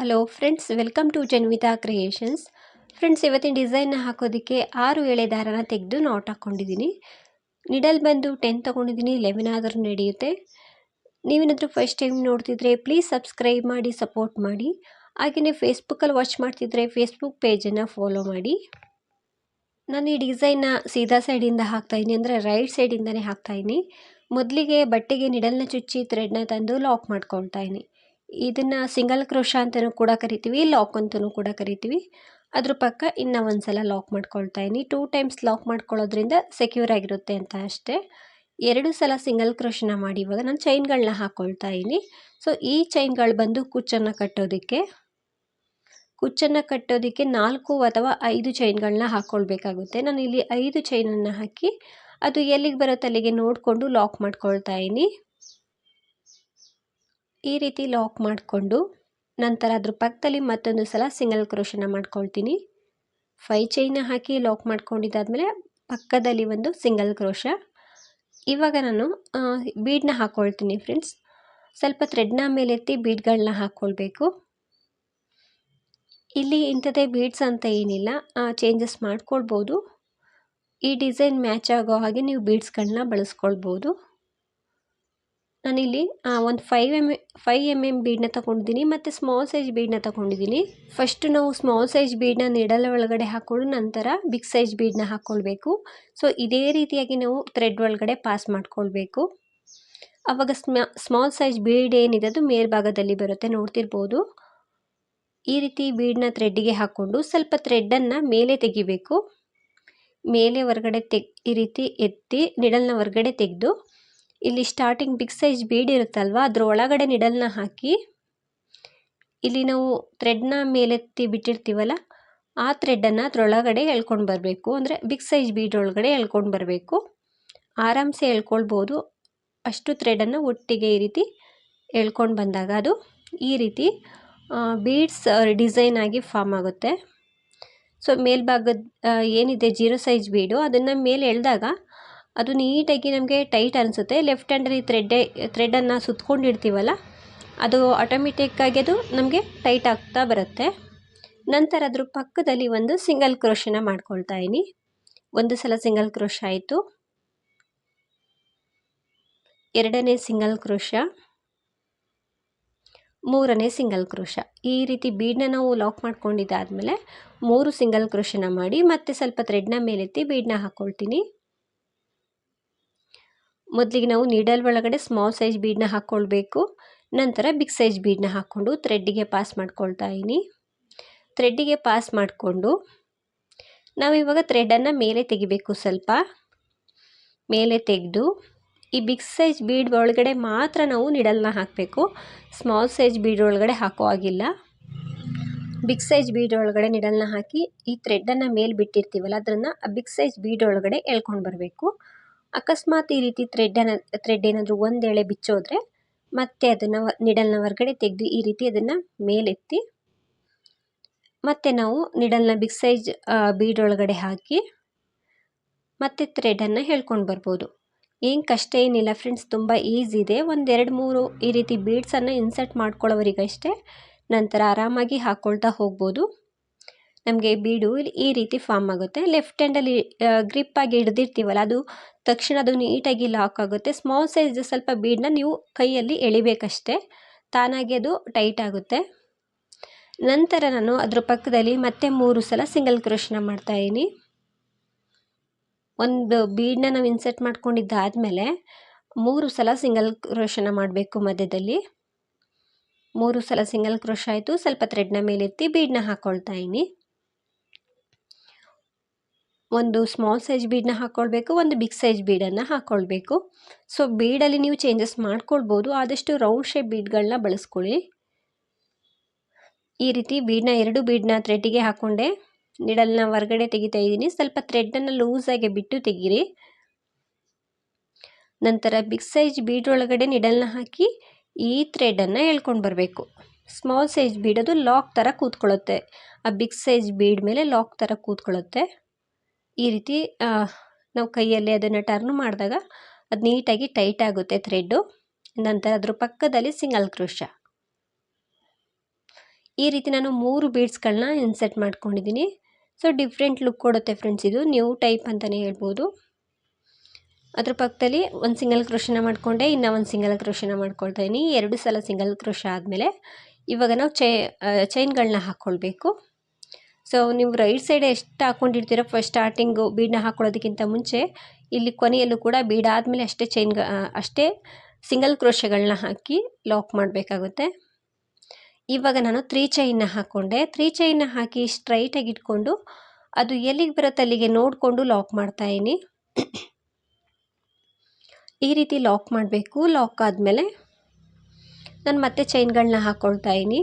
Hello friends welcome to Janvitha creations friends ಇವತ್ತಿನ ಡಿಸೈನ್ನ ಹಾಕೋದಕ್ಕೆ ಆರು ಎಳೆ ದಾರನ ತೆಗೆದು ನಾಟ್ ಹಾಕ್ಕೊಂಡಿದ್ದೀನಿ ನಿಡಲ್ ಬಂದು ಟೆನ್ ತೊಗೊಂಡಿದ್ದೀನಿ ಲೆವೆನ್ ಆದರೂ ನಡೆಯುತ್ತೆ. ನೀವೇನಾದರೂ ಫಸ್ಟ್ ಟೈಮ್ ನೋಡ್ತಿದ್ರೆ ಪ್ಲೀಸ್ ಸಬ್ಸ್ಕ್ರೈಬ್ ಮಾಡಿ ಸಪೋರ್ಟ್ ಮಾಡಿ. ಹಾಗೆಯೇ ಫೇಸ್ಬುಕ್ಕಲ್ಲಿ ವಾಚ್ ಮಾಡ್ತಿದ್ರೆ ಫೇಸ್ಬುಕ್ ಪೇಜನ್ನು ಫಾಲೋ ಮಾಡಿ. ನಾನು ಈ ಡಿಸೈನ್ನ ಸೀದಾ ಸೈಡಿಂದ ಹಾಕ್ತಾಯಿದ್ದೀನಿ ಅಂದರೆ ರೈಟ್ ಸೈಡಿಂದನೇ ಹಾಕ್ತಾಯಿದ್ದೀನಿ ಮೊದಲಿಗೆ ಬಟ್ಟೆಗೆ ನಿಡಲ್ನ ಚುಚ್ಚಿ ಥ್ರೆಡ್ನ ತಂದು ಲಾಕ್ ಮಾಡ್ಕೊಳ್ತಾ ಇದ್ದೀನಿ. ಇದನ್ನು ಸಿಂಗಲ್ ಕ್ರೋಶ ಅಂತಲೂ ಕೂಡ ಕರಿತೀವಿ ಲಾಕ್ ಅಂತಲೂ ಕೂಡ ಕರಿತೀವಿ. ಅದ್ರ ಪಕ್ಕ ಇನ್ನ ಒಂದು ಸಲ ಲಾಕ್ ಮಾಡ್ಕೊಳ್ತಾ ಇದ್ದೀನಿ ಟೂ ಟೈಮ್ಸ್ ಲಾಕ್ ಮಾಡ್ಕೊಳ್ಳೋದ್ರಿಂದ ಸೆಕ್ಯೂರ್ ಆಗಿರುತ್ತೆ ಅಂತ ಅಷ್ಟೇ. ಎರಡು ಸಲ ಸಿಂಗಲ್ ಕ್ರೋಶನ ಮಾಡಿ ಇವಾಗ ನಾನು ಚೈನ್ಗಳನ್ನ ಹಾಕ್ಕೊಳ್ತಾ ಇದ್ದೀನಿ ಸೊ ಈ ಚೈನ್ಗಳು ಬಂದು ಕುಚ್ಚನ್ನು ಕಟ್ಟೋದಕ್ಕೆ ಕುಚ್ಚನ್ನು ಕಟ್ಟೋದಕ್ಕೆ ನಾಲ್ಕು ಅಥವಾ ಐದು ಚೈನ್ಗಳನ್ನ ಹಾಕ್ಕೊಳ್ಬೇಕಾಗುತ್ತೆ ನಾನು ಇಲ್ಲಿ ಐದು ಚೈನನ್ನು ಹಾಕಿ, ಅದು ಎಲ್ಲಿಗೆ ಬರುತ್ತೆ ಅಲ್ಲಿಗೆ ನೋಡಿಕೊಂಡು ಲಾಕ್ ಮಾಡ್ಕೊಳ್ತಾ ಇದ್ದೀನಿ ಈ ರೀತಿ ಲಾಕ್ ಮಾಡಿಕೊಂಡು ನಂತರ ಅದ್ರ ಪಕ್ಕದಲ್ಲಿ ಮತ್ತೊಂದು ಸಲ ಸಿಂಗಲ್ ಕ್ರೋಶನ ಮಾಡ್ಕೊಳ್ತೀನಿ. ಫೈ ಚೈನ ಹಾಕಿ ಲಾಕ್ ಮಾಡ್ಕೊಂಡಿದ್ದಾದಮೇಲೆ ಪಕ್ಕದಲ್ಲಿ ಒಂದು ಸಿಂಗಲ್ ಕ್ರೋಶ ಇವಾಗ ನಾನು ಬೀಡನ್ನ ಹಾಕ್ಕೊಳ್ತೀನಿ ಫ್ರೆಂಡ್ಸ್ ಸ್ವಲ್ಪ ಥ್ರೆಡ್ನ ಮೇಲೆತ್ತಿ ಬೀಡ್ಗಳನ್ನ ಹಾಕ್ಕೊಳ್ಬೇಕು ಇಲ್ಲಿ ಇಂಥದ್ದೇ ಬೀಡ್ಸ್ ಅಂತ ಏನಿಲ್ಲ ಚೇಂಜಸ್ ಮಾಡ್ಕೊಳ್ಬೋದು. ಈ ಡಿಸೈನ್ ಮ್ಯಾಚ್ ಆಗೋ ಹಾಗೆ ನೀವು ಬೀಡ್ಸ್ಗಳನ್ನ ಬಳಸ್ಕೊಳ್ಬೋದು. ನಾನಿಲ್ಲಿ ಒಂದು five M five M M ಬೀಡನ್ನ ತೊಗೊಂಡಿದ್ದೀನಿ ಮತ್ತು ಸ್ಮಾಲ್ ಸೈಜ್ ಬೀಡನ್ನ ತೊಗೊಂಡಿದ್ದೀನಿ. ಫಸ್ಟ್ ನಾವು ಸ್ಮಾಲ್ ಸೈಜ್ ಬೀಡನ್ನ ನೆಡಲ ಒಳಗಡೆ ಹಾಕ್ಕೊಂಡು ನಂತರ ಬಿಗ್ ಸೈಜ್ ಬೀಡನ್ನ ಹಾಕ್ಕೊಳ್ಬೇಕು ಸೊ ಇದೇ ರೀತಿಯಾಗಿ ನಾವು ಥ್ರೆಡ್ ಒಳಗಡೆ ಪಾಸ್ ಮಾಡ್ಕೊಳ್ಬೇಕು. ಆವಾಗ ಸ್ಮಾ ಸ್ಮಾಲ್ ಸೈಜ್ ಬೀಡ್ ಏನಿದೆ ಅದು ಮೇಲ್ಭಾಗದಲ್ಲಿ ಬರುತ್ತೆ, ನೋಡ್ತಿರ್ಬೋದು. ಈ ರೀತಿ ಬೀಡನ್ನ ಥ್ರೆಡ್ಡಿಗೆ ಹಾಕ್ಕೊಂಡು ಸ್ವಲ್ಪ ಥ್ರೆಡ್ಡನ್ನು ಮೇಲೆ ತೆಗಿಬೇಕು. ಮೇಲೆ ಹೊರಗಡೆ ತೆಗ್, ಈ ರೀತಿ ಎತ್ತಿ ನಿಡಲ್ನ ಹೊರಗಡೆ ತೆಗೆದು ಇಲ್ಲಿ ಸ್ಟಾರ್ಟಿಂಗ್ ಬಿಗ್ ಸೈಜ್ ಬೀಡ್ ಇರುತ್ತಲ್ವ? ಅದ್ರ ಒಳಗಡೆ ನಿಡಲ್ನ ಹಾಕಿ, ಇಲ್ಲಿ ನಾವು ಥ್ರೆಡ್ನ ಮೇಲೆತ್ತಿ ಬಿಟ್ಟಿರ್ತೀವಲ್ಲ, ಆ ಥ್ರೆಡ್ಡನ್ನು ಅದರೊಳಗಡೆ ಎಳ್ಕೊಂಡು ಬರಬೇಕು. ಅಂದರೆ ಬಿಗ್ ಸೈಜ್ ಬೀಡ್ ಒಳಗಡೆ ಎಳ್ಕೊಂಡು ಬರಬೇಕು. ಆರಾಮ್ಸೆ ಎಳ್ಕೊಳ್ಬೋದು. ಅಷ್ಟು ಥ್ರೆಡನ್ನು ಒಟ್ಟಿಗೆ ಈ ರೀತಿ ಎಳ್ಕೊಂಡು ಬಂದಾಗ ಅದು ಈ ರೀತಿ ಬೀಡ್ಸ್ ಡಿಸೈನ್ ಆಗಿ ಫಾರ್ಮ್ ಆಗುತ್ತೆ. ಸೊ ಮೇಲ್ಭಾಗದ ಏನಿದೆ? ಜೀರೋ ಸೈಜ್ ಬೀಡು ಅದನ್ನು ಮೇಲೆ ಎಳೆದಾಗ ಅದು ನೀಟಾಗಿ ನಮಗೆ ಟೈಟ್ ಅನಿಸುತ್ತೆ. ಲೆಫ್ಟ್ ಹ್ಯಾಂಡಲ್ಲಿ ಥ್ರೆಡ್ಡೆ ಥ್ರೆಡನ್ನು ಸುತ್ತಕೊಂಡಿರ್ತೀವಲ್ಲ ಅದು ಆಟೋಮೆಟಿಕ್ಕಾಗಿ ಅದು ನಮಗೆ ಟೈಟ್ ಆಗ್ತಾ ಬರುತ್ತೆ. ನಂತರ ಅದ್ರ ಪಕ್ಕದಲ್ಲಿ ಒಂದು ಸಿಂಗಲ್ ಕ್ರೋಶನ ಮಾಡ್ಕೊಳ್ತಾ ಇದ್ದೀನಿ ಒಂದು ಸಲ ಸಿಂಗಲ್ ಕ್ರೋಶ ಆಯಿತು. ಎರಡನೇ ಸಿಂಗಲ್ ಕ್ರೋಶ ಮೂರನೇ ಸಿಂಗಲ್ ಕ್ರೋಶ ಈ ರೀತಿ ಬೀಡನ್ನ ನಾವು ಲಾಕ್ ಮಾಡ್ಕೊಂಡಿದ್ದಾದಮೇಲೆ ಮೂರು ಸಿಂಗಲ್ ಕ್ರೋಶನ ಮಾಡಿ ಮತ್ತೆ ಸ್ವಲ್ಪ ಥ್ರೆಡ್ನ ಮೇಲೆತ್ತಿ ಬೀಡನ್ನ ಹಾಕ್ಕೊಳ್ತೀನಿ ಮೊದಲಿಗೆ ನಾವು ನೀಡಲ್ ಒಳಗಡೆ ಸ್ಮಾಲ್ ಸೈಜ್ ಬೀಡನ್ನ ಹಾಕ್ಕೊಳ್ಬೇಕು ನಂತರ ಬಿಗ್ ಸೈಜ್ ಬೀಡನ್ನ ಹಾಕ್ಕೊಂಡು ಥ್ರೆಡ್ಡಿಗೆ ಪಾಸ್ ಮಾಡ್ಕೊಳ್ತಾ ಇದ್ದೀನಿ. ಥ್ರೆಡ್ಡಿಗೆ ಪಾಸ್ ಮಾಡಿಕೊಂಡು ನಾವಿವಾಗ ಥ್ರೆಡನ್ನು ಮೇಲೆ ತೆಗಿಬೇಕು ಸ್ವಲ್ಪ. ಮೇಲೆ ತೆಗೆದು ಈ ಬಿಗ್ ಸೈಜ್ ಬೀಡ್ ಒಳಗಡೆ ಮಾತ್ರ ನಾವು ನಿಡಲ್ನ ಹಾಕಬೇಕು. ಸ್ಮಾಲ್ ಸೈಜ್ ಬೀಡ್ ಒಳಗಡೆ ಹಾಕೋ ಆಗಿಲ್ಲ ಬಿಗ್ ಸೈಜ್ ಬೀಡ್ ಒಳಗಡೆ ನಿಡಲ್ನ ಹಾಕಿ ಈ ಥ್ರೆಡ್ಡನ್ನು ಮೇಲೆ ಬಿಟ್ಟಿರ್ತೀವಲ್ಲ, ಅದನ್ನು ಆ ಬಿಗ್ ಸೈಜ್ ಬೀಡ್ ಒಳಗಡೆ ಎಳ್ಕೊಂಡು ಬರಬೇಕು. ಅಕಸ್ಮಾತ್ ಈ ರೀತಿ ಥ್ರೆಡ್ಡನ್ನು ಥ್ರೆಡ್ ಏನಾದರೂ ಒಂದು ಎಳೆ ಬಿಚ್ಚೋದ್ರೆ ಮತ್ತೆ ಅದನ್ನು ನಿಡಲ್ನ ಹೊರಗಡೆ ತೆಗೆದು ಈ ರೀತಿ ಅದನ್ನು ಮೇಲೆತ್ತಿ ಮತ್ತೆ ನಾವು ನಿಡಲ್ನ ಬಿಗ್ ಸೈಜ್ ಬೀಡ್ ಒಳಗಡೆ ಹಾಕಿ ಮತ್ತೆ ಥ್ರೆಡನ್ನು ಹೇಳ್ಕೊಂಡು ಬರ್ಬೋದು. ಏನು ಕಷ್ಟ ಏನಿಲ್ಲ ಫ್ರೆಂಡ್ಸ್ ತುಂಬ ಈಸಿ ಇದೆ. ಒಂದೆರಡು ಮೂರು ಈ ರೀತಿ ಬೀಡ್ಸನ್ನು ಇನ್ಸರ್ಟ್ ಮಾಡ್ಕೊಳ್ಳೋವರಿಗಷ್ಟೇ ನಂತರ ಆರಾಮಾಗಿ ಹಾಕ್ಕೊಳ್ತಾ ಹೋಗ್ಬೋದು. ನಮಗೆ ಬೀಡು ಇಲ್ಲಿ ಈ ರೀತಿ ಫಾರ್ಮ್ ಆಗುತ್ತೆ. ಲೆಫ್ಟ್ ಹ್ಯಾಂಡಲ್ಲಿ ಗ್ರಿಪ್ಪಾಗಿ ಹಿಡ್ದಿರ್ತೀವಲ್ಲ, ಅದು ತಕ್ಷಣ ಅದು ನೀಟಾಗಿ ಲಾಕ್ ಆಗುತ್ತೆ. ಸ್ಮಾಲ್ ಸೈಜ್ ಸ್ವಲ್ಪ ಬೀಡನ್ನ ನೀವು ಕೈಯಲ್ಲಿ ಎಳಿಬೇಕಷ್ಟೆ. ತಾನಾಗಿ ಅದು ಟೈಟ್ ಆಗುತ್ತೆ. ನಂತರ ನಾನು ಅದ್ರ ಪಕ್ಕದಲ್ಲಿ ಮತ್ತೆ ಮೂರು ಸಲ ಸಿಂಗಲ್ ಕ್ರೋಶನ ಮಾಡ್ತಾಯಿದ್ದೀನಿ ಒಂದು ಬೀಡನ್ನ ನಾವು ಇನ್ಸರ್ಟ್ ಮಾಡ್ಕೊಂಡಿದ್ದಾದಮೇಲೆ ಮೂರು ಸಲ ಸಿಂಗಲ್ ಕ್ರೋಶನ ಮಾಡಬೇಕು ಮಧ್ಯದಲ್ಲಿ. ಮೂರು ಸಲ ಸಿಂಗಲ್ ಕ್ರೋಶ ಆಯಿತು. ಸ್ವಲ್ಪ ಥ್ರೆಡ್ನ ಮೇಲೆತ್ತಿ ಬೀಡನ್ನ ಹಾಕ್ಕೊಳ್ತಾ ಇದ್ದೀನಿ ಒಂದು ಸ್ಮಾಲ್ ಸೈಜ್ ಬೀಡನ್ನ ಹಾಕ್ಕೊಳ್ಬೇಕು ಒಂದು ಬಿಗ್ ಸೈಜ್ ಬೀಡನ್ನು ಹಾಕ್ಕೊಳ್ಬೇಕು ಸೊ ಬೀಡಲ್ಲಿ ನೀವು ಚೇಂಜಸ್ ಮಾಡ್ಕೊಳ್ಬೋದು. ಆದಷ್ಟು ರೌಂಡ್ ಶೇಪ್ ಬೀಡ್ಗಳನ್ನ ಬಳಸ್ಕೊಳ್ಳಿ. ಈ ರೀತಿ ಬೀಡನ್ನ ಎರಡು ಬೀಡನ್ನ ಥ್ರೆಡ್ಡಿಗೆ ಹಾಕ್ಕೊಂಡೆ ನಿಡಲ್ನ ಹೊರಗಡೆ ತೆಗಿತಾ ಇದ್ದೀನಿ. ಸ್ವಲ್ಪ ಥ್ರೆಡ್ಡನ್ನು ಲೂಸಾಗಿ ಬಿಟ್ಟು ತೆಗೀರಿ. ನಂತರ ಬಿಗ್ ಸೈಜ್ ಬೀಡ್ ಒಳಗಡೆ ನಿಡಲ್ನ ಹಾಕಿ ಈ ಥ್ರೆಡನ್ನು ಎಳ್ಕೊಂಡು ಬರಬೇಕು. ಸ್ಮಾಲ್ ಸೈಜ್ ಬೀಡದು ಲಾಕ್ ಥರ ಕೂತ್ಕೊಳ್ಳುತ್ತೆ. ಆ ಬಿಗ್ ಸೈಜ್ ಬೀಡ್ ಮೇಲೆ ಲಾಕ್ ಥರ ಕೂತ್ಕೊಳ್ಳುತ್ತೆ. ಈ ರೀತಿ ನಾವು ಕೈಯಲ್ಲಿ ಅದನ್ನು ಟರ್ನ್ ಮಾಡಿದಾಗ ಅದು ನೀಟಾಗಿ ಟೈಟ್ ಆಗುತ್ತೆ ಥ್ರೆಡ್ಡು ನಂತರ ಅದ್ರ ಪಕ್ಕದಲ್ಲಿ ಸಿಂಗಲ್ ಕ್ರೋಶ ಈ ರೀತಿ ನಾನು ಮೂರು ಬೀಡ್ಸ್ಗಳನ್ನ ಇನ್ಸೆಟ್ ಮಾಡ್ಕೊಂಡಿದ್ದೀನಿ ಸೊ ಡಿಫ್ರೆಂಟ್ ಲುಕ್ ಕೊಡುತ್ತೆ ಫ್ರೆಂಡ್ಸ್ ಇದು. ನ್ಯೂ ಟೈಪ್ ಅಂತಲೇ ಹೇಳ್ಬೋದು. ಅದ್ರ ಪಕ್ಕದಲ್ಲಿ ಒಂದು ಸಿಂಗಲ್ ಕ್ರೋಶನ ಮಾಡಿಕೊಂಡೆ, ಇನ್ನು ಒಂದು ಸಿಂಗಲ್ ಕ್ರೋಶನ ಮಾಡ್ಕೊಳ್ತಾ ಇದ್ದೀನಿ ಎರಡು ಸಲ ಸಿಂಗಲ್ ಕ್ರೋಶ ಆದಮೇಲೆ ಇವಾಗ ನಾವು ಚೈ ಚೈನ್ಗಳನ್ನ ಹಾಕ್ಕೊಳ್ಬೇಕು ಸೊ ನೀವು ರೈಟ್ ಸೈಡ್ ಎಷ್ಟು ಹಾಕ್ಕೊಂಡಿರ್ತೀರೋ ಫಸ್ಟ್ ಸ್ಟಾರ್ಟಿಂಗು ಬೀಡನ್ನ ಹಾಕ್ಕೊಳ್ಳೋದಕ್ಕಿಂತ ಮುಂಚೆ, ಇಲ್ಲಿ ಕೊನೆಯಲ್ಲೂ ಕೂಡ ಬೀಡ್ ಆದಮೇಲೆ ಅಷ್ಟೇ ಚೈನ್ ಅಷ್ಟೇ ಸಿಂಗಲ್ ಕ್ರೋಶೆಗಳನ್ನ ಹಾಕಿ ಲಾಕ್ ಮಾಡಬೇಕಾಗುತ್ತೆ. ಇವಾಗ ನಾನು ತ್ರೀ ಚೈನ್ನ ಹಾಕ್ಕೊಂಡೆ ತ್ರೀ ಚೈನ್ನ ಹಾಕಿ ಸ್ಟ್ರೈಟಾಗಿ ಇಟ್ಕೊಂಡು ಅದು ಎಲ್ಲಿಗೆ ಬರುತ್ತೆ ಅಲ್ಲಿಗೆ ನೋಡಿಕೊಂಡು ಲಾಕ್ ಮಾಡ್ತಾಯಿನಿ ಈ ರೀತಿ ಲಾಕ್ ಮಾಡಬೇಕು. ಲಾಕ್ ಆದಮೇಲೆ ನಾನು ಮತ್ತೆ ಚೈನ್ಗಳನ್ನ ಹಾಕ್ಕೊಳ್ತಾ ಇದ್ದೀನಿ.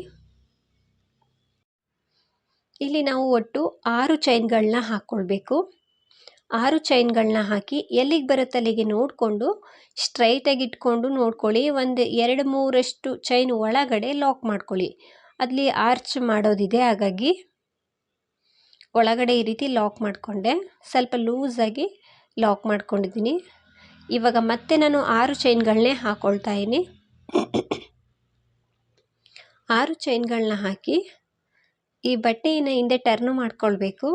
ಇಲ್ಲಿ ನಾವು ಒಟ್ಟು ಆರು ಚೈನ್ಗಳನ್ನ ಹಾಕ್ಕೊಳ್ಬೇಕು ಆರು ಚೈನ್ಗಳನ್ನ ಹಾಕಿ ಎಲ್ಲಿಗೆ ಬರುತ್ತೆ ಅಲ್ಲಿಗೆ ನೋಡಿಕೊಂಡು ಸ್ಟ್ರೈಟಾಗಿ ಇಟ್ಕೊಂಡು ನೋಡ್ಕೊಳ್ಳಿ. ಒಂದು ಎರಡು ಮೂರಷ್ಟು ಚೈನ್ ಒಳಗಡೆ ಲಾಕ್ ಮಾಡ್ಕೊಳ್ಳಿ. ಅಲ್ಲಿ ಆರ್ಚ್ ಮಾಡೋದಿದೆ, ಹಾಗಾಗಿ ಒಳಗಡೆ ಈ ರೀತಿ ಲಾಕ್ ಮಾಡಿಕೊಂಡೆ. ಸ್ವಲ್ಪ ಲೂಸಾಗಿ ಲಾಕ್ ಮಾಡ್ಕೊಂಡಿದ್ದೀನಿ. ಇವಾಗ ಮತ್ತೆ ನಾನು ಆರು ಚೈನ್ಗಳನ್ನೇ ಹಾಕ್ಕೊಳ್ತಾ ಇದ್ದೀನಿ. ಆರು ಚೈನ್ಗಳನ್ನ ಹಾಕಿ ಈ ಬಟ್ಟೆಯನ್ನು ಹಿಂದೆ ಟರ್ನು ಮಾಡಿಕೊಳ್ಬೇಕು.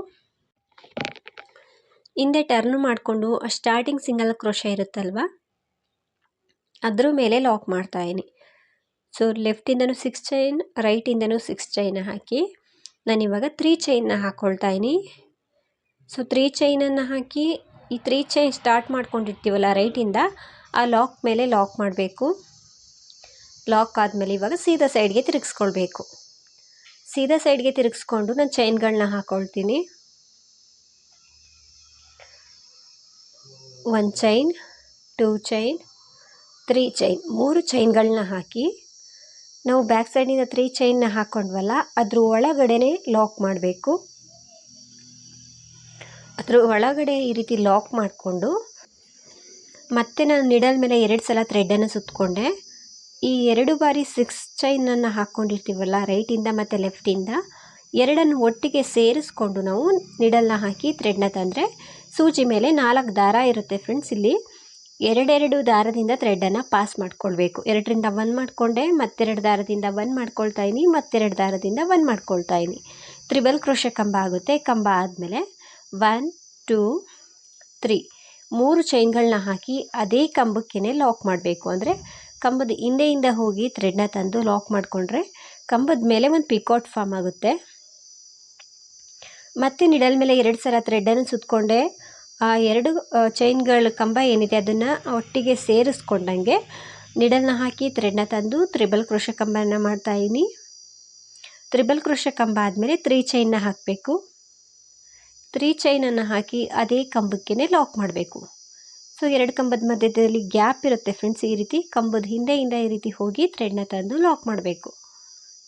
ಹಿಂದೆ ಟರ್ನು ಮಾಡಿಕೊಂಡು ಸ್ಟಾರ್ಟಿಂಗ್ ಸಿಂಗಲ್ ಕ್ರೋಶ ಇರುತ್ತಲ್ವ? ಅದ್ರ ಮೇಲೆ ಲಾಕ್ ಮಾಡ್ತಾಯಿನಿ ಸೊ ಲೆಫ್ಟಿಂದನೂ ಸಿಕ್ಸ್ ಚೈನ್ ರೈಟಿಂದನೂ ಸಿಕ್ಸ್ ಚೈನ್ ಹಾಕಿ ನಾನಿವಾಗ ತ್ರೀ ಚೈನ್ನ ಇದ್ದೀನಿ. ಸೊ ತ್ರೀ ಚೈನನ್ನು ಹಾಕಿ, ಈ ತ್ರೀ ಚೈನ್ ಸ್ಟಾರ್ಟ್ ಮಾಡ್ಕೊಂಡಿರ್ತೀವಲ್ಲ ರೈಟಿಂದ ಆ ಲಾಕ್ ಮೇಲೆ ಲಾಕ್ ಮಾಡಬೇಕು. ಲಾಕ್ ಆದಮೇಲೆ ಇವಾಗ ಸೀದಾ ಸೈಡ್ಗೆ ತಿರುಗಿಸ್ಕೊಳ್ಬೇಕು. ಸೀದಾ ಸೈಡ್ಗೆ ತಿರುಗಿಸ್ಕೊಂಡು ನಾನು ಚೈನ್ಗಳನ್ನ ಹಾಕ್ಕೊಳ್ತೀನಿ one chain two chain three chain ಮೂರು ಚೈನ್ಗಳನ್ನ ಹಾಕಿ, ನಾವು ಬ್ಯಾಕ್ ಸೈಡಿಂದ ತ್ರೀ ಚೈನ್ನ ಹಾಕ್ಕೊಂಡ್ವಲ್ಲ ಅದ್ರ ಒಳಗಡೆನೆ ಲಾಕ್ ಮಾಡಬೇಕು. ಅದ್ರ ಒಳಗಡೆ ಈ ರೀತಿ ಲಾಕ್ ಮಾಡಿಕೊಂಡು, ಮತ್ತೆ ನಾನು ನಿಡಲ್ ಮೇಲೆ ಎರಡು ಸಲ ಥ್ರೆಡನ್ನು ಸುತ್ತಕೊಂಡೆ ಈ ಎರಡು ಬಾರಿ ಸಿಕ್ಸ್ ಚೈನನ್ನು ಹಾಕ್ಕೊಂಡಿರ್ತೀವಲ್ಲ ರೈಟಿಂದ ಮತ್ತು ಲೆಫ್ಟಿಂದ ಎರಡನ್ನು ಒಟ್ಟಿಗೆ ಸೇರಿಸ್ಕೊಂಡು ನಾವು ನಿಡಲ್ನ ಹಾಕಿ ಥ್ರೆಡ್ನ ತಂದರೆ ಸೂಜಿ ಮೇಲೆ ನಾಲ್ಕು ದಾರ ಇರುತ್ತೆ ಫ್ರೆಂಡ್ಸ್ ಇಲ್ಲಿ ಎರಡೆರಡು ದಾರದಿಂದ ಥ್ರೆಡನ್ನು ಪಾಸ್ ಮಾಡ್ಕೊಳ್ಬೇಕು. ಎರಡರಿಂದ ಒನ್ ಮಾಡಿಕೊಂಡೆ, ಮತ್ತೆರಡು ದಾರದಿಂದ ಒನ್ ಮಾಡ್ಕೊಳ್ತಾ ಇದ್ದೀನಿ ಮತ್ತೆರಡು ದಾರದಿಂದ ಒನ್ ಮಾಡ್ಕೊಳ್ತಾ ಇದ್ದೀನಿ ತ್ರಿಬಲ್ ಕ್ರೋಶ ಕಂಬ ಆಗುತ್ತೆ. ಕಂಬ ಆದಮೇಲೆ ಒನ್ ಟೂ ತ್ರೀ ಮೂರು ಚೈನ್ಗಳನ್ನ ಹಾಕಿ ಅದೇ ಕಂಬಕ್ಕೇ ಲಾಕ್ ಮಾಡಬೇಕು. ಅಂದರೆ ಕಂಬದ ಹಿಂದೆಯಿಂದ ಹೋಗಿ ಥ್ರೆಡ್ನ ತಂದು ಲಾಕ್ ಮಾಡಿಕೊಂಡ್ರೆ ಕಂಬದ ಮೇಲೆ ಒಂದು ಪಿಕೌಟ್ ಫಾರ್ಮ್ ಆಗುತ್ತೆ. ಮತ್ತೆ ನಿಡಲ್ ಮೇಲೆ ಎರಡು ಸಲ ಥ್ರೆಡನ್ನು ಸುತ್ತಕೊಂಡೆ ಆ ಎರಡು ಚೈನ್ಗಳ ಕಂಬ ಏನಿದೆ ಅದನ್ನು ಒಟ್ಟಿಗೆ ಸೇರಿಸ್ಕೊಂಡಂಗೆ ನಿಡಲ್ನ ಹಾಕಿ ಥ್ರೆಡ್ನ ತಂದು ತ್ರಿಬಲ್ ಕೃಷ ಕಂಬನ ಮಾಡ್ತಾಯಿದ್ದೀನಿ ತ್ರಿಬಲ್ ಕೃಷ ಕಂಬ ಆದಮೇಲೆ ತ್ರೀ ಚೈನ್ನ ಹಾಕಬೇಕು. ತ್ರೀ ಚೈನನ್ನು ಹಾಕಿ ಅದೇ ಕಂಬಕ್ಕೇ ಲಾಕ್ ಮಾಡಬೇಕು. ಸೊ ಎರಡು ಕಂಬದ ಮಧ್ಯದಲ್ಲಿ ಗ್ಯಾಪ್ ಇರುತ್ತೆ ಫ್ರೆಂಡ್ಸ್ ಈ ರೀತಿ. ಕಂಬದ ಹಿಂದೆಯಿಂದ ಈ ರೀತಿ ಹೋಗಿ ಥ್ರೆಡ್ನ ತಂದು ಲಾಕ್ ಮಾಡಬೇಕು.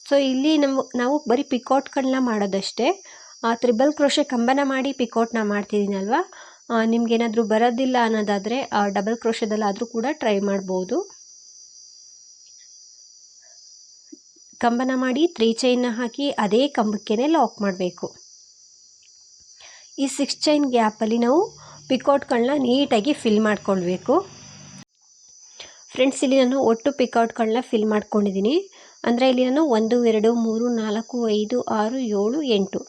ಸೊ ಇಲ್ಲಿ ನಮ್ಮ ನಾವು ಬರೀ ಪಿಕೌಟ್ಗಳನ್ನ ಮಾಡೋದಷ್ಟೇ. ತ್ರಿಬಲ್ ಕ್ರೋಶೆ ಕಂಬನ ಮಾಡಿ ಪಿಕೌಟ್ನ ಮಾಡ್ತಿದ್ದೀನಲ್ವಾ ನಿಮಗೇನಾದರೂ ಬರೋದಿಲ್ಲ ಅನ್ನೋದಾದರೆ ಡಬಲ್ ಕ್ರೋಶದಲ್ಲಾದರೂ ಕೂಡ ಟ್ರೈ ಮಾಡ್ಬೋದು. ಕಂಬನ ಮಾಡಿ ತ್ರೀ ಚೈನ್ನ ಹಾಕಿ ಅದೇ ಕಂಬಕ್ಕೇ ಲಾಕ್ ಮಾಡಬೇಕು. ಈ ಸಿಕ್ಸ್ ಚೈನ್ ಗ್ಯಾಪಲ್ಲಿ ನಾವು ಪಿಕೌಟ್ಗಳನ್ನ ನೀಟಾಗಿ ಫಿಲ್ ಮಾಡ್ಕೊಳ್ಬೇಕು. ಫ್ರೆಂಡ್ಸ್, ಇಲ್ಲಿ ನಾನು ಒಟ್ಟು ಪಿಕೌಟ್ಗಳನ್ನ ಫಿಲ್ ಮಾಡ್ಕೊಂಡಿದ್ದೀನಿ. ಅಂದರೆ ಇಲ್ಲಿ ನಾನು ಒಂದು, ಎರಡು, ಮೂರು, ನಾಲ್ಕು, ಐದು, ಆರು, ಏಳು, ಎಂಟು.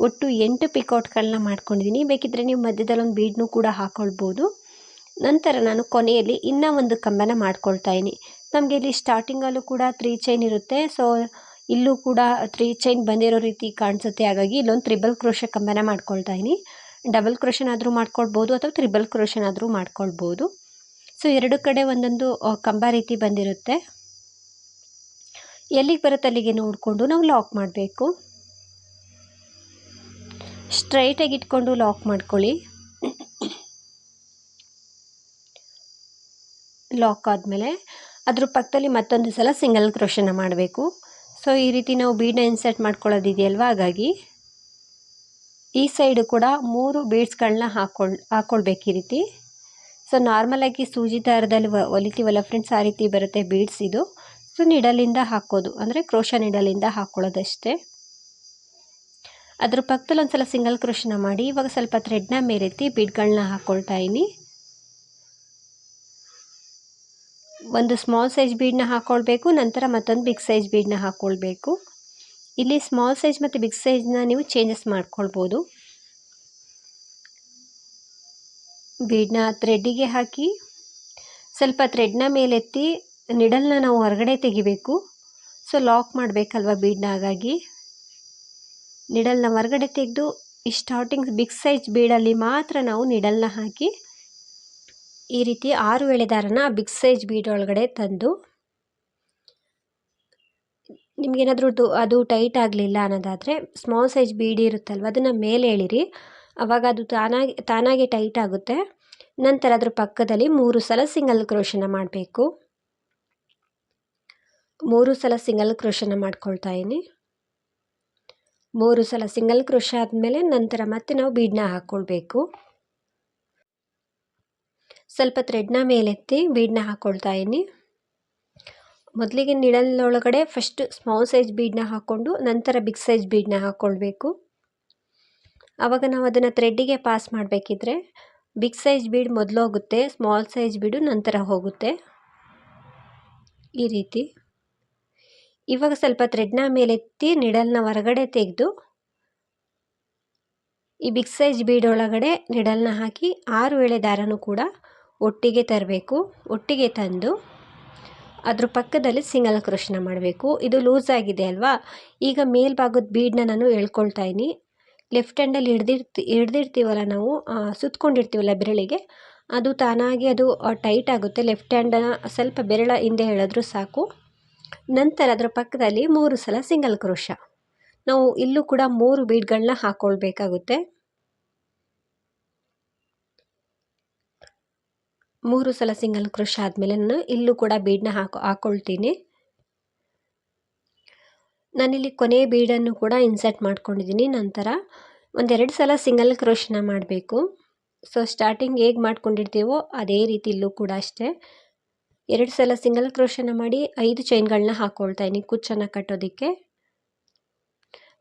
ಒಟ್ಟು ಎಂಟು ಪಿಕೌಟ್ಗಳನ್ನ ಮಾಡ್ಕೊಂಡಿದ್ದೀನಿ. ಬೇಕಿದ್ದರೆ ನೀವು ಮಧ್ಯದಲ್ಲಿ ಒಂದು ಬೀಡ್ನೂ ಕೂಡ ಹಾಕ್ಕೊಳ್ಬೋದು ನಂತರ ನಾನು ಕೊನೆಯಲ್ಲಿ ಇನ್ನೂ ಒಂದು ಕಂಬನ ಮಾಡ್ಕೊಳ್ತಾ ಇದ್ದೀನಿ. ನಮಗೆ ಇಲ್ಲಿ ಸ್ಟಾರ್ಟಿಂಗಲ್ಲೂ ಕೂಡ ತ್ರೀ ಚೈನ್ ಇರುತ್ತೆ. ಸೊ, ಇಲ್ಲೂ ಕೂಡ ತ್ರೀ ಚೈನ್ ಬಂದಿರೋ ರೀತಿ ಕಾಣಿಸುತ್ತೆ. ಹಾಗಾಗಿ ಇಲ್ಲೊಂದು ತ್ರಿಬಲ್ ಕ್ರೋಶ ಕಂಬನ ಮಾಡ್ಕೊಳ್ತಾ ಇದ್ದೀನಿ. ಡಬಲ್ ಕ್ರೋಷನ್ ಆದರೂ ಮಾಡ್ಕೊಳ್ಬೋದು ಅಥವಾ ತ್ರಿಬಲ್ ಕ್ರೋಷನ್ ಆದರೂ ಮಾಡ್ಕೊಳ್ಬೋದು. ಸೊ ಎರಡು ಕಡೆ ಒಂದೊಂದು ಕಂಬ ರೀತಿ ಬಂದಿರುತ್ತೆ. ಎಲ್ಲಿಗೆ ಬರುತ್ತೆ ಅಲ್ಲಿಗೆ ನೋಡಿಕೊಂಡು ನಾವು ಲಾಕ್ ಮಾಡಬೇಕು. ಸ್ಟ್ರೈಟಾಗಿ ಇಟ್ಕೊಂಡು ಲಾಕ್ ಮಾಡ್ಕೊಳ್ಳಿ. ಲಾಕ್ ಆದಮೇಲೆ ಅದ್ರ ಪಕ್ಕದಲ್ಲಿ ಮತ್ತೊಂದು ಸಲ ಸಿಂಗಲ್ ಕ್ರೋಷನ್ನ ಮಾಡಬೇಕು. ಸೊ ಈ ರೀತಿ ನಾವು ಬೀಡನ್ನ ಇನ್ಸರ್ಟ್ ಮಾಡ್ಕೊಳ್ಳೋದಿದೆಯಲ್ವ? ಹಾಗಾಗಿ ಈ ಸೈಡು ಕೂಡ ಮೂರು ಬೀಡ್ಸ್ಗಳನ್ನ ಹಾಕೊಳ್ ಹಾಕ್ಕೊಳ್ಬೇಕು ಈ ರೀತಿ. ಸೊ ನಾರ್ಮಲಾಗಿ ಸೂಜಿ ದಾರದಲ್ಲಿ ಹೊಲಿತೀವಲ್ಲ ಫ್ರೆಂಡ್ಸ್ ಆ ರೀತಿ ಬರುತ್ತೆ ಬೀಡ್ಸ್ ಇದು. ಸೊ ನಿಡಲಿಂದ ಹಾಕೋದು, ಅಂದರೆ ಕ್ರೋಶ ನಿಡಲಿಂದ ಹಾಕ್ಕೊಳ್ಳೋದಷ್ಟೇ ಅದ್ರ ಪಕ್ಕದಲ್ಲಿ ಒಂದು ಸಲ ಸಿಂಗಲ್ ಕ್ರೋಶನ ಮಾಡಿ, ಇವಾಗ ಸ್ವಲ್ಪ ಥ್ರೆಡ್ನ ಮೇಲೆತ್ತಿ ಬೀಡ್ಗಳನ್ನ ಹಾಕ್ಕೊಳ್ತಾ ಇದ್ದೀನಿ ಒಂದು ಸ್ಮಾಲ್ ಸೈಜ್ ಬೀಡನ್ನ ಹಾಕ್ಕೊಳ್ಬೇಕು ನಂತರ ಮತ್ತೊಂದು ಬಿಗ್ ಸೈಜ್ ಬೀಡನ್ನ ಹಾಕ್ಕೊಳ್ಬೇಕು ಇಲ್ಲಿ ಸ್ಮಾಲ್ ಸೈಜ್ ಮತ್ತು ಬಿಗ್ ಸೈಜ್ನ ನೀವು ಚೇಂಜಸ್ ಮಾಡ್ಕೊಳ್ಬೋದು. ಬೀಡನ್ನ ಥ್ರೆಡ್ಡಿಗೆ ಹಾಕಿ, ಸ್ವಲ್ಪ ಥ್ರೆಡ್ನ ಮೇಲೆತ್ತಿ ನಿಡಲ್ನ ನಾವು ಹೊರಗಡೆ ತೆಗಿಬೇಕು. ಸೊ ಲಾಕ್ ಮಾಡಬೇಕಲ್ವ ಬೀಡ್ನ ಹಾಗಾಗಿ? ನಿಡಲ್ನ ಹೊರಗಡೆ ತೆಗೆದು, ಈ ಸ್ಟಾರ್ಟಿಂಗ್ ಬಿಗ್ ಸೈಜ್ ಬೀಡಲ್ಲಿ ಮಾತ್ರ ನಾವು ನಿಡಲ್ನ ಹಾಕಿ, ಈ ರೀತಿ ಆರು ಎಳೆ ದಾರನ ಬಿಗ್ ಸೈಜ್ ಬೀಡ್ ಒಳಗಡೆ ತಂದು ನಿಮಗೇನಾದರೂ ಅದು ಟೈಟ್ ಆಗಲಿಲ್ಲ ಅನ್ನೋದಾದರೆ ಸ್ಮಾಲ್ ಸೈಜ್ ಬೀಡಿ ಇರುತ್ತಲ್ವ, ಅದನ್ನು ಮೇಲೆ ಎಳಿರಿ. ಅವಾಗ ಅದು ತಾನಾಗಿ, ತಾನಾಗೆ ಟೈಟ್ ಆಗುತ್ತೆ. ನಂತರ ಅದರ ಪಕ್ಕದಲ್ಲಿ ಮೂರು ಸಲ ಸಿಂಗಲ್ ಕ್ರೋಶನ ಮಾಡಬೇಕು. ಮೂರು ಸಲ ಸಿಂಗಲ್ ಕ್ರೋಶನ ಮಾಡ್ಕೊಳ್ತಾ ಇದ್ದೀನಿ ಮೂರು ಸಲ ಸಿಂಗಲ್ ಕ್ರೋಶ ಆದಮೇಲೆ ನಂತರ ಮತ್ತೆ ನಾವು ಬೀಡನ್ನ ಹಾಕ್ಕೊಳ್ಬೇಕು ಸ್ವಲ್ಪ ಥ್ರೆಡ್ನ ಮೇಲೆತ್ತಿ ಬೀಡನ್ನ ಹಾಕ್ಕೊಳ್ತಾ ಇದ್ದೀನಿ ಮೊದಲಿಗೆ ನಿಳಲೊಳಗಡೆ ಫಸ್ಟ್ ಸ್ಮಾಲ್ ಸೈಜ್ ಬೀಡನ್ನ ಹಾಕ್ಕೊಂಡು ನಂತರ ಬಿಗ್ ಸೈಜ್ ಬೀಡನ್ನ ಹಾಕ್ಕೊಳ್ಬೇಕು ಆವಾಗ ನಾವು ಅದನ್ನು ಥ್ರೆಡ್ಡಿಗೆ ಪಾಸ್ ಮಾಡಬೇಕಿದ್ರೆ ಬಿಗ್ ಸೈಜ್ ಬೀಡ್ ಮೊದಲು ಹೋಗುತ್ತೆ ಸ್ಮಾಲ್ ಸೈಜ್ ಬೀಡು ನಂತರ ಹೋಗುತ್ತೆ. ಈ ರೀತಿ. ಇವಾಗ ಸ್ವಲ್ಪ ಥ್ರೆಡ್ನ ಮೇಲೆತ್ತಿ ನಿಡಲ್ನ ಹೊರಗಡೆ ತೆಗೆದು ಈ ಬಿಗ್ ಸೈಜ್ ಬೀಡ್ ಒಳಗಡೆ ನಿಡಲ್ನ ಹಾಕಿ ಆರು ವೇಳೆ ದಾರನೂ ಕೂಡ ಒಟ್ಟಿಗೆ ತರಬೇಕು. ಒಟ್ಟಿಗೆ ತಂದು ಅದ್ರ ಪಕ್ಕದಲ್ಲಿ ಸಿಂಗಲ್ ಕ್ರೋಶನ ಮಾಡಬೇಕು. ಇದು ಲೂಸ್ ಆಗಿದೆ ಅಲ್ವಾ? ಈಗ ಮೇಲ್ಭಾಗದ ಬೀಡನ್ನ ನಾನು ಎಳ್ಕೊಳ್ತಾ ಇದ್ದೀನಿ ಲೆಫ್ಟ್ ಹ್ಯಾಂಡಲ್ಲಿ ಹಿಡ್ದಿರ್ತಿ, ಹಿಡ್ದಿರ್ತೀವಲ್ಲ ನಾವು ಸುತ್ಕೊಂಡಿರ್ತೀವಲ್ಲ ಬೆರಳಿಗೆ, ಅದು ತಾನಾಗಿ ಅದು ಟೈಟ್ ಆಗುತ್ತೆ. ಲೆಫ್ಟ್ ಹ್ಯಾಂಡನ್ನ ಸ್ವಲ್ಪ ಬೆರಳ ಹಿಂದೆ ಎಳೆದ್ರೂ ಸಾಕು. ನಂತರ ಅದರ ಪಕ್ಕದಲ್ಲಿ ಮೂರು ಸಲ ಸಿಂಗಲ್ ಕ್ರೋಶ ನಾವು ಇಲ್ಲೂ ಕೂಡ ಮೂರು ಬೀಡ್ಗಳನ್ನ ಹಾಕ್ಕೊಳ್ಬೇಕಾಗುತ್ತೆ ಮೂರು ಸಲ ಸಿಂಗಲ್ ಕ್ರೋಶ ಆದಮೇಲೆ ನಾನು ಇಲ್ಲೂ ಕೂಡ ಬೀಡನ್ನ ಹಾಕೊ ಹಾಕ್ಕೊಳ್ತೀನಿ ನಾನಿಲ್ಲಿ ಕೊನೆಯ ಬೀಡನ್ನು ಕೂಡ ಇನ್ಸರ್ಟ್ ಮಾಡ್ಕೊಂಡಿದ್ದೀನಿ. ನಂತರ ಒಂದೆರಡು ಸಲ ಸಿಂಗಲ್ ಕ್ರೋಶನ ಮಾಡಬೇಕು. ಸೊ, ಸ್ಟಾರ್ಟಿಂಗ್ ಹೇಗೆ ಮಾಡ್ಕೊಂಡಿರ್ತೀವೋ ಅದೇ ರೀತಿ ಇಲ್ಲೂ ಕೂಡ ಅಷ್ಟೇ. ಎರಡು ಸಲ ಸಿಂಗಲ್ ಕ್ರೋಶನ ಮಾಡಿ ಐದು ಚೈನ್ಗಳನ್ನ ಹಾಕ್ಕೊಳ್ತಾ ಇದ್ದೀನಿ ಕುಚ್ಚನ್ನು ಕಟ್ಟೋದಕ್ಕೆ.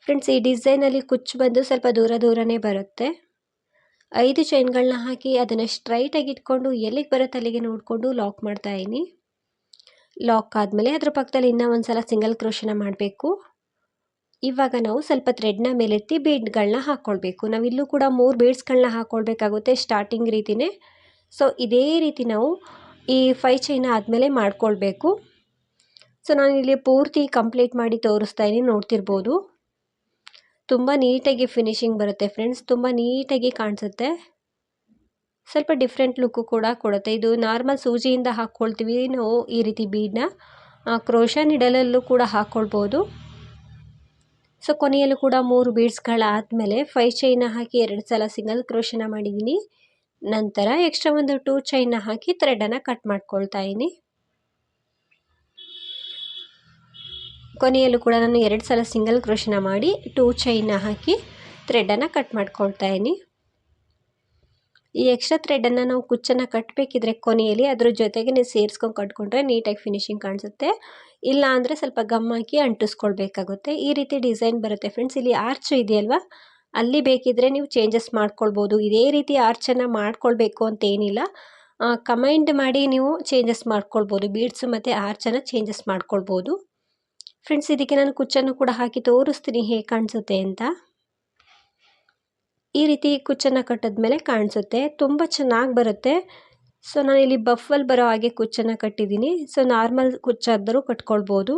ಫ್ರೆಂಡ್ಸ್, ಈ ಡಿಸೈನಲ್ಲಿ ಕುಚ್ಚು ಬಂದು ಸ್ವಲ್ಪ ದೂರ ದೂರನೇ ಬರುತ್ತೆ. ಐದು ಚೈನ್ಗಳನ್ನ ಹಾಕಿ ಅದನ್ನು ಸ್ಟ್ರೈಟಾಗಿ ಇಟ್ಕೊಂಡು ಎಲ್ಲಿಗೆ ಬರುತ್ತೆ ಅಲ್ಲಿಗೆ ನೋಡಿಕೊಂಡು ಲಾಕ್ ಮಾಡ್ತಾ ಇದ್ದೀನಿ. ಲಾಕ್ ಆದಮೇಲೆ ಅದ್ರ ಪಕ್ಕದಲ್ಲಿ ಇನ್ನೂ ಒಂದು ಸಲ ಸಿಂಗಲ್ ಕ್ರೋಶನ ಮಾಡಬೇಕು. ಇವಾಗ ನಾವು ಸ್ವಲ್ಪ ಥ್ರೆಡ್ನ ಮೇಲೆತ್ತಿ ಬೀಡ್ಗಳನ್ನ ಹಾಕ್ಕೊಳ್ಬೇಕು ನಾವಿಲ್ಲೂ ಕೂಡ ಮೂರು ಬೀಡ್ಸ್ಗಳನ್ನ ಹಾಕ್ಕೊಳ್ಬೇಕಾಗುತ್ತೆ ಸ್ಟಾರ್ಟಿಂಗ್ ರೀತಿಯೇ ಸೊ ಇದೇ ರೀತಿ ನಾವು ಈ ಫೈ ಚೈನ್ ಆದಮೇಲೆ ಮಾಡ್ಕೊಳ್ಬೇಕು. ಸೊ ಇಲ್ಲಿ ಪೂರ್ತಿ ಕಂಪ್ಲೀಟ್ ಮಾಡಿ ತೋರಿಸ್ತಾ ಇದ್ದೀನಿ, ನೋಡ್ತಿರ್ಬೋದು. ತುಂಬ ನೀಟಾಗಿ ಫಿನಿಶಿಂಗ್ ಬರುತ್ತೆ ಫ್ರೆಂಡ್ಸ್ ತುಂಬ ನೀಟಾಗಿ ಕಾಣಿಸುತ್ತೆ. ಸ್ವಲ್ಪ ಡಿಫ್ರೆಂಟ್ ಲುಕ್ಕು ಕೂಡ ಕೊಡುತ್ತೆ. ಇದು ನಾರ್ಮಲ್ ಸೂಜಿಯಿಂದ ಹಾಕ್ಕೊಳ್ತೀವಿ. ನಾವು ಈ ರೀತಿ ಬೀಡನ್ನ ಕ್ರೋಶ ನಿಡಲಲ್ಲೂ ಕೂಡ ಹಾಕ್ಕೊಳ್ಬೋದು. ಸೊ ಕೊನೆಯಲ್ಲೂ ಕೂಡ ಮೂರು ಬೀಡ್ಸ್ಗಳಾದಮೇಲೆ ಫೈವ್ ಚೈನ ಹಾಕಿ ಎರಡು ಸಲ ಸಿಂಗಲ್ ಕ್ರೋಶನ ಮಾಡಿದ್ದೀನಿ ನಂತರ ಎಕ್ಸ್ಟ್ರಾ ಒಂದು ಟೂ ಚೈನ ಹಾಕಿ ಥ್ರೆಡನ್ನು ಕಟ್ ಮಾಡ್ಕೊಳ್ತಾ ಇದ್ದೀನಿ. ಕೊನೆಯಲ್ಲೂ ಕೂಡ ನಾನು ಎರಡು ಸಲ ಸಿಂಗಲ್ ಕ್ರೋಶನ ಮಾಡಿ ಟೂ ಚೈನ ಹಾಕಿ ಥ್ರೆಡನ್ನು ಕಟ್ ಮಾಡ್ಕೊಳ್ತಾ ಇದ್ದೀನಿ. ಈ ಎಕ್ಸ್ಟ್ರಾ ಥ್ರೆಡನ್ನು ನಾವು ಕುಚ್ಚನ್ನು ಕಟ್ಟಬೇಕಿದ್ರೆ ಕೊನೆಯಲ್ಲಿ ಅದ್ರ ಜೊತೆಗೆ ನೀವು ಸೇರಿಸ್ಕೊಂಡು ಕಟ್ಕೊಂಡ್ರೆ ನೀಟಾಗಿ ಫಿನಿಶಿಂಗ್ ಕಾಣಿಸುತ್ತೆ. ಇಲ್ಲ ಅಂದರೆ ಸ್ವಲ್ಪ ಗಮ್ ಹಾಕಿ ಅಂಟಿಸ್ಕೊಳ್ಬೇಕಾಗುತ್ತೆ. ಈ ರೀತಿ ಡಿಸೈನ್ ಬರುತ್ತೆ ಫ್ರೆಂಡ್ಸ್ ಇಲ್ಲಿ ಆರ್ಚ್ ಇದೆಯಲ್ವಾ? ಅಲ್ಲಿ ಬೇಕಿದ್ರೆ ನೀವು ಚೇಂಜಸ್ ಮಾಡ್ಕೊಳ್ಬೋದು. ಇದೇ ರೀತಿ ಆರ್ಚನ್ನು ಮಾಡ್ಕೊಳ್ಬೇಕು ಅಂತ ಏನಿಲ್ಲ. ಕಮೈಂಡ್ ಮಾಡಿ ನೀವು ಚೇಂಜಸ್ ಮಾಡ್ಕೊಳ್ಬೋದು. ಬೀಡ್ಸು ಮತ್ತು ಆರ್ಚನ್ನು ಚೇಂಜಸ್ ಮಾಡ್ಕೊಳ್ಬೋದು. ಫ್ರೆಂಡ್ಸ್ ಇದಕ್ಕೆ ನಾನು ಕುಚ್ಚನ್ನು ಕೂಡ ಹಾಕಿ ತೋರಿಸ್ತೀನಿ ಹೇಗೆ ಕಾಣಿಸುತ್ತೆ ಅಂತ. ಈ ರೀತಿ ಕುಚ್ಚನ್ನು ಕಟ್ಟಿದ್ಮೇಲೆ ಕಾಣಿಸುತ್ತೆ. ತುಂಬ ಚೆನ್ನಾಗಿ ಬರುತ್ತೆ. ಸೊ ಇಲ್ಲಿ ಬಫಲ್ ಬರೋ ಹಾಗೆ ಕುಚ್ಚನ್ನು ಕಟ್ಟಿದ್ದೀನಿ. ಸೊ ನಾರ್ಮಲ್ ಕುಚ್ಚಾದರೂ ಕಟ್ಕೊಳ್ಬೋದು.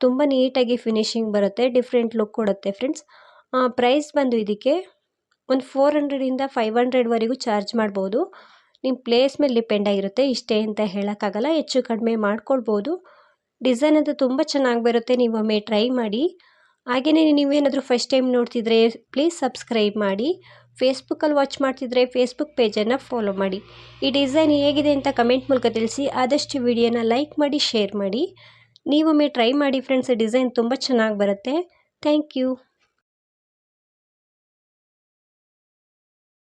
ತುಂಬ ನೀಟಾಗಿ ಫಿನಿಶಿಂಗ್ ಬರುತ್ತೆ. ಡಿಫ್ರೆಂಟ್ ಲುಕ್ ಕೊಡುತ್ತೆ ಫ್ರೆಂಡ್ಸ್ ಪ್ರೈಸ್ ಬಂದು ಇದಕ್ಕೆ ಒಂದು ಫೋರ್ ಹಂಡ್ರೆಡಿಂದ ಫೈವ್ ಹಂಡ್ರೆಡ್ವರೆಗೂ ಚಾರ್ಜ್ ಮಾಡ್ಬೋದು. ನಿಮ್ಮ ಪ್ಲೇಸ್ ಮೇಲೆ ಡಿಪೆಂಡ್ ಆಗಿರುತ್ತೆ. ಇಷ್ಟೇ ಅಂತ ಹೇಳೋಕ್ಕಾಗಲ್ಲ. ಹೆಚ್ಚು ಕಡಿಮೆ ಮಾಡ್ಕೊಳ್ಬೋದು. ಡಿಸೈನ್ ಅಂತೂ ತುಂಬ ಚೆನ್ನಾಗಿ ಬರುತ್ತೆ, ನೀವು ಒಮ್ಮೆ ಟ್ರೈ ಮಾಡಿ. ಹಾಗೆಯೇ ನೀವೇನಾದರೂ ಫಸ್ಟ್ ಟೈಮ್ ನೋಡ್ತಿದ್ರೆ ಪ್ಲೀಸ್ ಸಬ್ಸ್ಕ್ರೈಬ್ ಮಾಡಿ. ಫೇಸ್ಬುಕ್ಕಲ್ಲಿ ವಾಚ್ ಮಾಡ್ತಿದ್ರೆ ಫೇಸ್ಬುಕ್ ಪೇಜನ್ನು ಫಾಲೋ ಮಾಡಿ. ಈ ಡಿಸೈನ್ ಹೇಗಿದೆ ಅಂತ ಕಮೆಂಟ್ ಮೂಲಕ ತಿಳಿಸಿ, ಆದಷ್ಟು ವಿಡಿಯೋನ ಲೈಕ್ ಮಾಡಿ ಶೇರ್ ಮಾಡಿ. ನೀವೊಮ್ಮೆ ಟ್ರೈ ಮಾಡಿ ಫ್ರೆಂಡ್ಸ್ ಡಿಸೈನ್ ತುಂಬ ಚೆನ್ನಾಗಿ ಬರುತ್ತೆ. Thank you